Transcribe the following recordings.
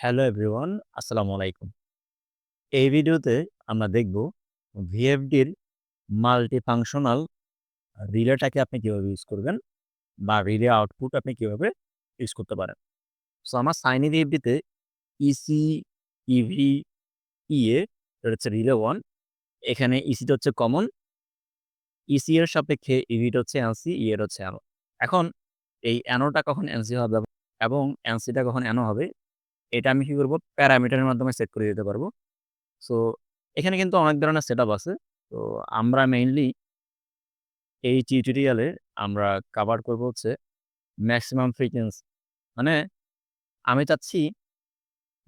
Hello everyone, আসসালামু আলাইকুম। এই ভিডিওতে আমরা দেখব ভিএফডির মাল্টিফাংশনাল রিলেটাকে আপনি কীভাবে ইউজ করবেন বা রিলে আউটপুট আপনি কীভাবে ইউজ করতে পারেন। সো আমার সাইনি ভিএফডিতে ইসি, ইভি, ইএ এটা হচ্ছে রিলে ওয়ান এখানে ইসিটা হচ্ছে কমন। ইসি এর সাপেক্ষে ইভিটা হচ্ছে এনসি, ই এর হচ্ছে অ্যানো। এখন এই অ্যানোটা কখন এনসি হবে এবং এনসিটা কখন অ্যানো হবে এটা আমি কি করব প্যারামিটারের মাধ্যমে সেট করে দিতে পারব। সো এখানে কিন্তু অনেক ধরনের সেটআপ আছে। তো আমরা মেইনলি এই টিউটোরিয়ালে আমরা কাভার করব হচ্ছে ম্যাক্সিমাম ফ্রিকোয়েন্সি। মানে আমি চাচ্ছি,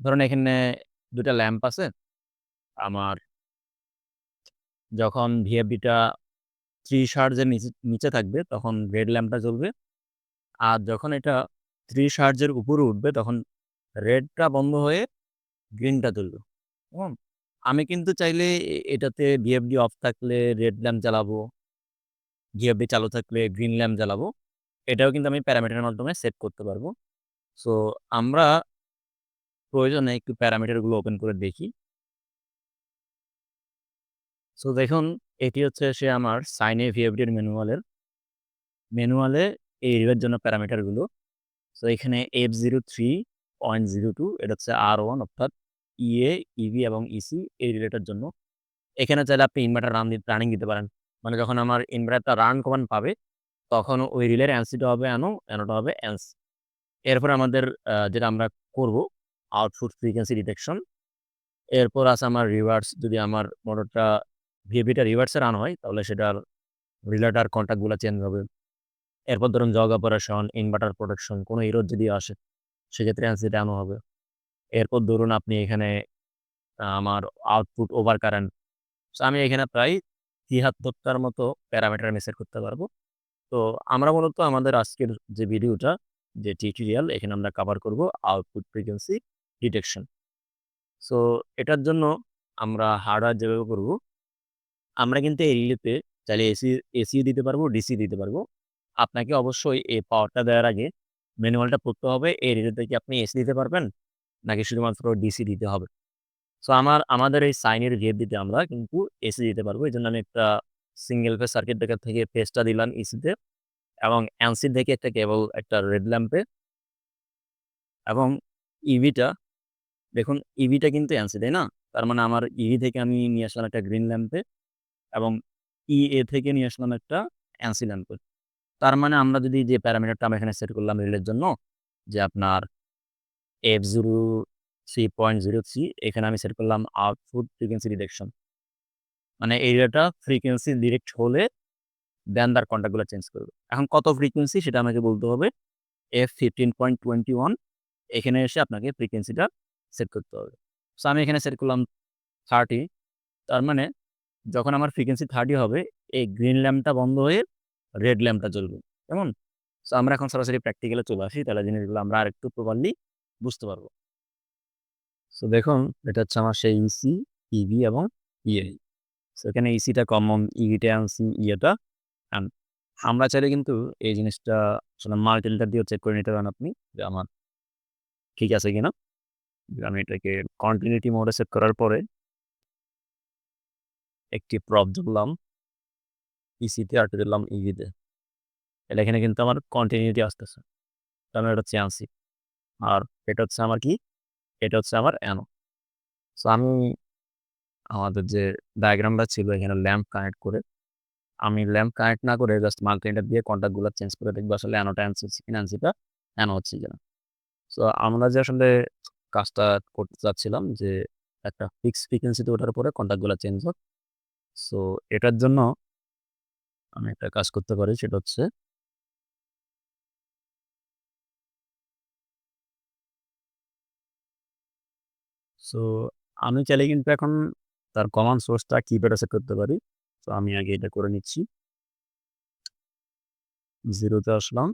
ধরুন এখানে দুটা ল্যাম্প আছে। আমার যখন ভিএফডিটা ৩০ হার্টজের নিচে নিচে থাকবে, তখন রেড ল্যাম্পটা জ্বলবে। আর যখন এটা ৩০ হার্টজের উপরে উঠবে, তখন রেডটা বন্ধ হয়ে গ্রিনটা। হুম? আমি কিন্তু চাইলে এটাতে ভিএফডি অফ থাকলে রেড ল্যাম্প জ্বালাবো। ভিএফডি চালু থাকলে গ্রিন ল্যাম্প জ্বালাবো। এটাও কিন্তু আমি প্যারামিটারের মাধ্যমে সেট করতে পারব। সো, আমরা প্রয়োজনে একটু প্যারামিটারগুলো ওপেন করে দেখি। সো, দেখুন, এটি হচ্ছে সে আমার সাইনে ভিএফডির ম্যানুয়ালের ম্যানুয়ালে এই রিলের জন্য প্যারামিটারগুলো। সো, এখানে F03.02 এটা হচ্ছে আর ওয়ান অর্থাৎ ইএ, ইভি এবং ইসি এই রিলেটার জন্য। এখানে চাইলে আপনি ইনভার্টার রান রানিং দিতে পারেন। মানে যখন আমার ইনভার্টারটা রান কমান পাবে তখন ওই রিলের এনসিটা হবে অ্যানো, অ্যানোটা হবে এনস। এরপর আমাদের যেটা আমরা করব আউটপুট ফ্রিকোয়েন্সি ডিটেকশন। এরপর আছে আমার রিভার্স যদি আমার মোটরটা ভিএফডিটা রিভার্সে রান হয় তাহলে সেটার রিলেটার কনট্যাক্টগুলা চেঞ্জ হবে। এরপর ধরুন জগ অপারেশন, ইনভার্টার প্রোটেকশন কোনো এরর যদি আসে সেক্ষেত্রে এনসিটা অ্যানো হবে। এরপর ধরুন আপনি এখানে আমার আউটপুট ওভার কারেন্ট। আমি এখানে প্রায় ৭৩ টার মতো প্যারামিটার আমি সেট করতে পারব। তো আমরা মূলত আমাদের আজকের যে ভিডিওটা যে টিউটোরিয়াল এখানে আমরা কভার করব আউটপুট ফ্রিকোয়েন্সি ডিটেকশন। সো এটার জন্য আমরা হার্ডওয়্যার যেভাবে করব আমরা কিন্তু এই রিলেতে চাইলে এসি এসিও দিতে পারব, ডিসি দিতে পারব। আপনাকে অবশ্যই এই পাওয়ারটা দেওয়ার আগে ম্যানুয়ালটা পড়তে হবে এই রিলেতে কি আপনি এসি দিতে পারবেন নাকি শুধুমাত্র ডিসি দিতে হবে। সো আমার আমাদের এই সাইনের ভিএফডিতে আমরা কিন্তু এসি দিতে পারব। এই জন্য আমি একটা সিঙ্গেল ফেস সার্কিট ব্রেকার থেকে ফেজটা দিলাম ইসিতে এবং এনসি থেকে একটা কেবল একটা রেড ল্যাম্পে এবং ইভিটা দেখুন ইভিটা কিন্তু এনসি, তাই না? তার মানে আমার ইভি থেকে আমি নিয়ে আসলাম একটা গ্রিন ল্যাম্পে এবং ই এ থেকে নিয়ে আসলাম একটা এনসি ল্যাম্পে। তার মানে আমরা যদি যে প্যারামিটারটা আমরা এখানে সেট করলাম রিলের জন্য, যে আপনার F03.03 এখানে আমি সেট করলাম আউটপুট ফ্রিকোয়েন্সি ডিটেকশন। মানে এই রিলেটা ফ্রিকোয়েন্সি ডিরেক্ট হলে দেন তার কনট্যাক্টগুলো চেঞ্জ করবে। এখন কত ফ্রিকোয়েন্সি সেটা আমাকে বলতে হবে। F15.21 এখানে এসে আপনাকে ফ্রিকোয়েন্সিটা সেট করতে হবে। সো আমি এখানে সেট করলাম 30 তার মানে যখন আমার ফ্রিকোয়েন্সি 30 হবে, এই গ্রিন ল্যাম্পটা বন্ধ হয়ে রেড ল্যাম্পটা জ্বলবে। কেমন? সো আমরা এখন সরাসরি প্র্যাকটিক্যালে চলে আসি তাহলে জিনিসগুলো আমরা আরেকটু প্রপারলি বুঝতে পারব। সো দেখুন এটা হচ্ছে আমার সেই ইসি, ইভি এবং ইএ। সো এখানে ইসিটা কমন, ইভিটা এনসি, ইএটা অ্যান আমরা চাইলে কিন্তু এই জিনিসটা আসলে মাল্টিলিটার দিয়েও চেক করে নিতে পারেন আপনি যে আমার ঠিক আছে কিনা। আমি এটাকে কন্টিনিউটি মোডে সেট করার পরে একটি প্রব দিলাম ইসিতে আরেকটা দিলাম ইভিতে। এটা এখানে কিন্তু আমার কন্টিনিউটি আসতেছে। মানে এটা হচ্ছে এনসি। আর এটা হচ্ছে আমার কি? এটা হচ্ছে আমার অ্যানো। সো আমি আমাদের যে ডায়াগ্রামটা ছিল, এখানে ল্যাম্প কানেক্ট করে, আমি ল্যাম্প কানেক্ট না করে জাস্ট মাল্টিমিটার দিয়ে কনট্যাক্টগুলো চেঞ্জ করে দেখব আসলে অ্যানোটা এনসিটা অ্যানো হচ্ছে কিনা। সো আমরা যে আসলে কাজটা করতে চাচ্ছিলাম যে একটা ফিক্সড ফ্রিকোয়েন্সিতে ওঠার পরে কনট্যাক্টগুলো চেঞ্জ হোক। সো এটার জন্য আমি একটা কাজ করতে পারি, সেটা হচ্ছে সো আমি চাইলে কিন্তু এখন তার কমান্ড সোর্সটা কিপ্যাডে সেট করতে পারি। তো আমি আগে এটা করে নিচ্ছি। 0 তে আসলাম।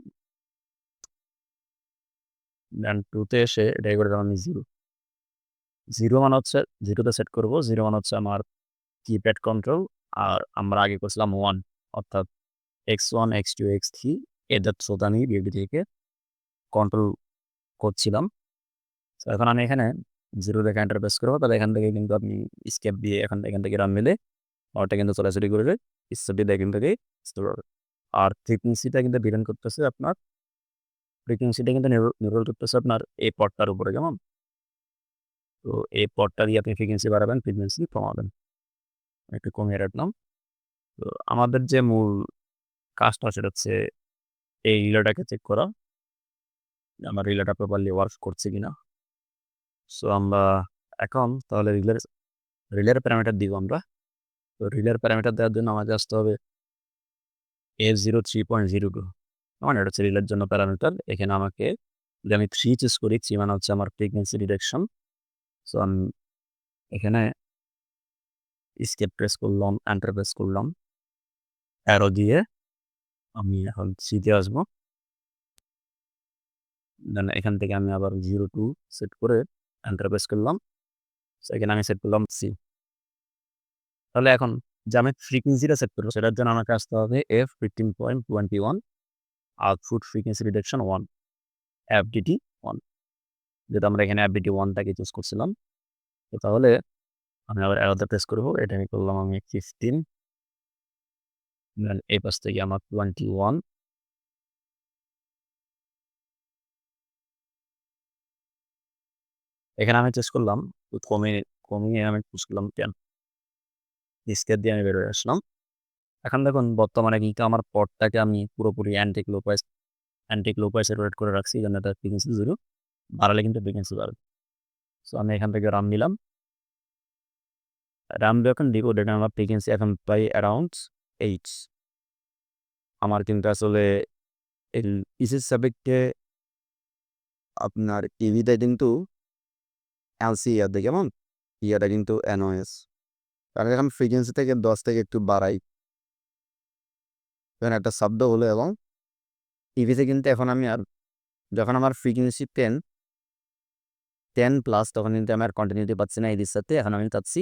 দেন 2 তে এসে এটাকে করে দিলাম আমি 0 0 মানে হচ্ছে 0 তে সেট করব। জিরো মানে হচ্ছে আমার কিপ্যাড কন্ট্রোল আর আমরা আগে করছিলাম 1 অর্থাৎ x1, x2, x3 এদের থ্রুতে আমি ভিএফডি থেকে কন্ট্রোল করছিলাম। এখন আমি এখানে জিরো রেখে এন্টার প্রেস করব। তাহলে এখান থেকে কিন্তু আপনি স্কেপ দিয়ে এখান এখান থেকে রান মিলে ওটা কিন্তু চলাচলি করবে স্টাডিটা এখান থেকে আর ফ্রিকুয়েন্সিটা কিন্তু ডিপেন্ড করতেছে আপনার। ফ্রিকুয়েন্সিটা কিন্তু নির্ভর করতেছে আপনার এই পটটার উপরে কেমন? তো এই পটটা দিয়ে আপনি ফ্রিকুয়েন্সি বাড়াবেন ফ্রিকুয়েন্সি কমাবেন। একটু কমিয়ে রাখলাম। তো আমাদের যে মূল কাজটা সেটা হচ্ছে এই রিলেটাকে চেক করা। আমার রিলেটা প্রপারলি ওয়ার্ক করছে কিনা। সো আমরা এখন তাহলে রিলের রিলের প্যারামিটার দিব আমরা। তো রিলের প্যারামিটার দেওয়ার জন্য আমাকে আসতে হবে A zero three point zero two মানে এটা হচ্ছে রিলের জন্য প্যারামিটার এখানে আমাকে যদি আমি থ্রি চুজ করি থ্রি মানে হচ্ছে আমার ফ্রিকুয়েন্সি ডিটেকশন সো আমি এখানে স্কেপ প্রেস করলাম এন্টার প্রেস করলাম। অ্যারো দিয়ে আমি এখন থ্রিতে আসব। দেন এখান থেকে আমি আবার জিরো টু সেট করে এন্টার প্রেস করলাম। এখানে আমি সেট করলাম সি তাহলে এখন যে আমি ফ্রিকুয়েন্সিটা সেট করব, সেটার জন্য আমাকে আসতে হবে F fifteen point twenty one output frequency detection one FDT one যেটা আমরা এখানে এফডিটি ওয়ানটাকে চুজ করছিলাম। তো তাহলে আমি আবার অ্যারোতে প্রেস করব। এটা আমি করলাম আমি ফিফটিন এই পাশ থেকে আমার টোয়েন্টি ওয়ান এখানে আমি চেস করলাম কমিয়ে কমিয়ে আমি চুজ করলাম টেন দিয়ে আমি বেরোয় আসলাম। এখন দেখুন, বর্তমানে কিন্তু আমার পটটাকে আমি পুরোপুরি অ্যান্টি ক্লোপাইস অ্যান্টি ক্লোপাইসে রোটেট করে রাখছি এই এটা ফ্রিকুয়েন্সি জিরো বাড়ালে কিন্তু ফ্রিকুয়েন্সি বাড়বে। সো আমি এখান থেকে রাম নিলাম। রাম যখন দিব, দেখেন আমার ফ্রিকুয়েন্সি এখন পাই অ্যারাউন্ড এইট আমার কিন্তু আসলে ইসের সাপেক্ষে আপনার টিভিতে কিন্তু এলসি ইয়াতে কেমন? ইয়াটা কিন্তু এনওএস। কারণ এখন ফ্রিকুয়েন্সি থেকে দশ থেকে একটু বাড়াই। ধরেন একটা শব্দ হলো এবং টিভিতে কিন্তু এখন আমি আর যখন আমার ফ্রিকুয়েন্সি টেন টেন প্লাস তখন কিন্তু আমি আর কন্টিনিউটি পাচ্ছি না এদির সাথে। এখন আমি চাচ্ছি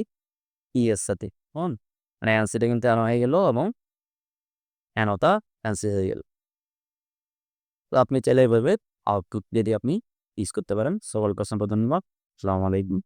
ই এর সাথে হন মানে অ্যান্সিটা কিন্তু অ্যানো হয়ে গেল এবং অ্যানোটা অ্যান্সি হয়ে গেল। তো আপনি চাইলে এভাবে আউটপুট যদি আপনি ইউজ করতে পারেন। সকল প্রশ্ন ধন্যবাদ। আসসালামু আলাইকুম।